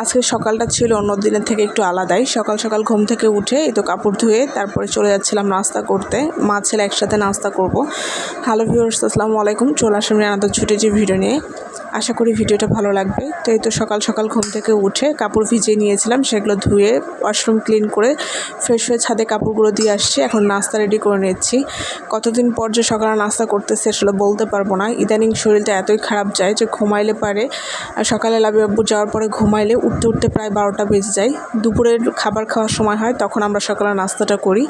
আজকে সকালটা ছিল অন্য দিনের থেকে একটু আলাদাই। সকাল সকাল ঘুম থেকে উঠে এই তো কাপড় ধুয়ে তারপরে চলে যাচ্ছিলাম নাস্তা করতে। মা ছেলে একসাথে নাস্তা করব। হ্যালো ভিউর্স আসসালামু আলাইকুম। চলে আসলাম রানাদার ছুটে যে ভিডিও নিয়ে। আশা করি ভিডিওটা ভালো লাগবে। তো এই তো সকাল সকাল ঘুম থেকে উঠে কাপড় ভিজিয়ে নিয়েছিলাম, সেগুলো ধুয়ে ওয়াশরুম ক্লিন করে ফ্রেশ হয়ে ছাদে কাপড়গুলো দিয়ে আসছি। এখন নাস্তা রেডি করে নিচ্ছি। কতদিন পর যে সকালে নাস্তা করতেছে আসলে বলতে পারব না। ইদানিং শরীরটা এতই খারাপ যায় যে ঘুমাইলে পারে। আর সকালে লাবি আব্বু যাওয়ার পরে ঘুমাইলে উঠতে উঠতে প্রায় বারোটা বেজে যায়। দুপুরের খাবার খাওয়ার সময় হয়, তখন আমরা সকালে নাস্তাটা করি।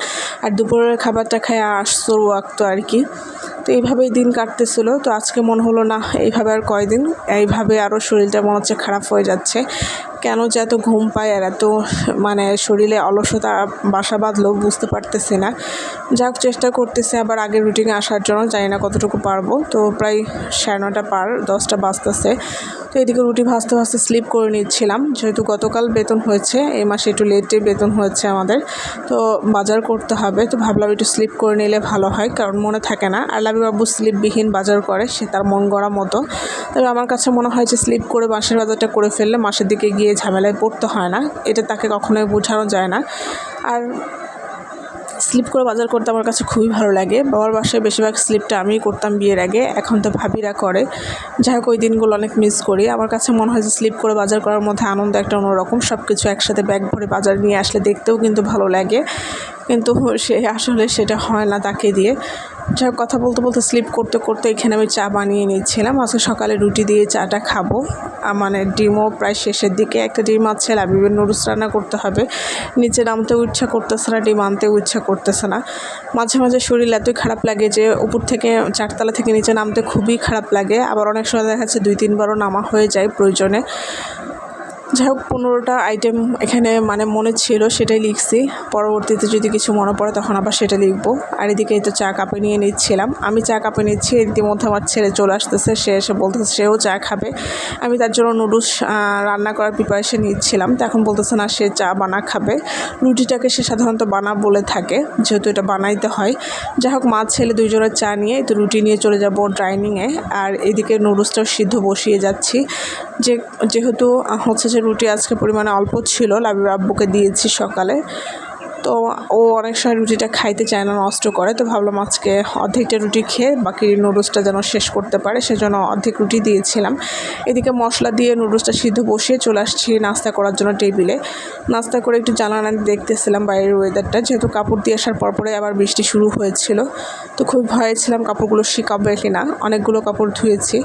আর দুপুরের খাবারটা খেয়ে আসছোর ওয়াক্ত আর কি। তো এইভাবেই দিন কাটতেছিল। তো আজকে মনে হলো, না, এইভাবে আর কয়দিন? এইভাবে আরও শরীরটা মনে হচ্ছে খারাপ হয়ে যাচ্ছে। কেন যে এত ঘুম পায় আর এত মানে শরীরে অলসতা, বাসা বাঁধলো, বুঝতে পারতেছি না। যাক, চেষ্টা করতেছে আবার আগের রুটিনে আসার জন্য, জানি না কতটুকু পারব। তো প্রায় সাড়ে নটা পার, দশটা বাজতেছে। তো এদিকে রুটি ভাজতে ভাজতে স্লিপ করে নিচ্ছিলাম। যেহেতু গতকাল বেতন হয়েছে, এই মাসে একটু লেটে বেতন হয়েছে আমাদের, তো বাজার করতে হবে। তো ভাবলাম একটু স্লিপ করে নিলে ভালো হয়, কারণ মনে থাকে না, আর লাবিবাবু স্লিপবিহীন বাজার করে, সে তার মন গড়া মতো। তবে আমার কাছে মনে হয় যে স্লিপ করে মাসের বাজারটা করে ফেললে মাসের দিকে গিয়ে ঝামেলায় পড়তে হয় না, এটা তাকে কখনোই বোঝানো যায় না। আর স্লিপ করে বাজার করতে আমার কাছে খুবই ভালো লাগে। বাবার বাসায় বেশিরভাগ স্লিপটা আমিই করতাম বিয়ের আগে, এখন তো ভাবিরা করে। যাই হোক, ওই দিনগুলো অনেক মিস করি। আমার কাছে মনে হয় যে স্লিপ করে বাজার করার মধ্যে আনন্দ একটা অন্যরকম। সব কিছু একসাথে ব্যাগ ভরে বাজার নিয়ে আসলে দেখতেও কিন্তু ভালো লাগে। কিন্তু সে আসলে সেটা হয় না তাকে দিয়ে। যাই কথা বলতে বলতে স্লিপ করতে করতে এখানে আমি চা বানিয়ে নিচ্ছিলাম। আজকে সকালে রুটি দিয়ে চাটা খাব। মানে ডিমও প্রায় শেষের দিকে একটা ডিম আছে, লাবিবের নুডলস রান্না করতে হবে। নিচে নামতেও ইচ্ছা করতেছে না, ডিম আনতেও ইচ্ছা করতেছে না। মাঝে মাঝে শরীর এতই খারাপ লাগে যে উপর থেকে চারতলা থেকে নিচে নামতে খুবই খারাপ লাগে। আবার অনেক সময় দেখা যাচ্ছে দুই তিনবারও নামা হয়ে যায় প্রয়োজনে। যাই হোক, পনেরোটা আইটেম এখানে মানে মনে ছিল সেটাই লিখছি। পরবর্তীতে যদি কিছু মনে পড়ে তখন আবার সেটা লিখব। আর এদিকে তো চা কাপে নিয়ে নিচ্ছিলাম। আমি চা কাপে নিচ্ছি, ইতিমধ্যে আমার ছেলে চলে আসতেছে, সে এসে বলতেছে সেও চা খাবে। আমি তার জন্য নুডলস রান্না করার প্রিপারেশন নিচ্ছিলাম। তো এখন বলতেছে না সে চা বানা খাবে। রুটিটাকে সে সাধারণত বানা বলে থাকে, যেহেতু এটা বানাইতে হয়। যাই হোক, মা, ছেলে দুইজনের চা নিয়ে তো রুটি নিয়ে চলে যাব ডাইনিংয়ে আর এদিকে নুডলসটাও সিদ্ধ বসিয়ে যাচ্ছি। যে, যেহেতু হচ্ছে যে রুটি আজকে পরিমাণে অল্প ছিল লাবির আব্বুকে দিয়েছি সকালে, তো ও অনেক সময় রুটিটা খাইতে চায় না, নষ্ট করে, তো ভাবলাম আজকে অর্ধেকটা রুটি খেয়ে বাকি নুডলসটা যেন শেষ করতে পারে, সেজন্য অর্ধেক রুটি দিয়েছিলাম। এদিকে মশলা দিয়ে নুডলসটা সিদ্ধ বসিয়ে চলে আসছি নাস্তা করার জন্য টেবিলে। নাস্তা করে একটু জানালা দেখতেছিলাম বাইরের ওয়েদারটা যেহেতু কাপড় দিয়ে আসার পর পরে আবার বৃষ্টি শুরু হয়েছিল, তো খুব ভয়ে ছিলাম কাপড়গুলো শিকাবে কিনা, অনেকগুলো কাপড় ধুয়েছি।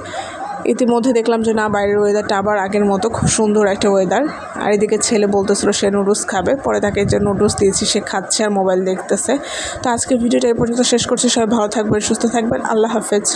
ইতিমধ্যে দেখলাম যে না, বাইরের ওয়েদারটা আবার আগের মতো খুব সুন্দর একটা ওয়েদার আর এদিকে ছেলে বলতেছিল সে নুডলস খাবে। পরে তাকে যে নুডলস দিয়েছি, সে খাচ্ছে আর মোবাইল দেখতেছে। তো আজকে ভিডিওটা এই পর্যন্ত শেষ করছি। সবাই ভালো থাকবেন, সুস্থ থাকবেন। আল্লাহ হাফেজ।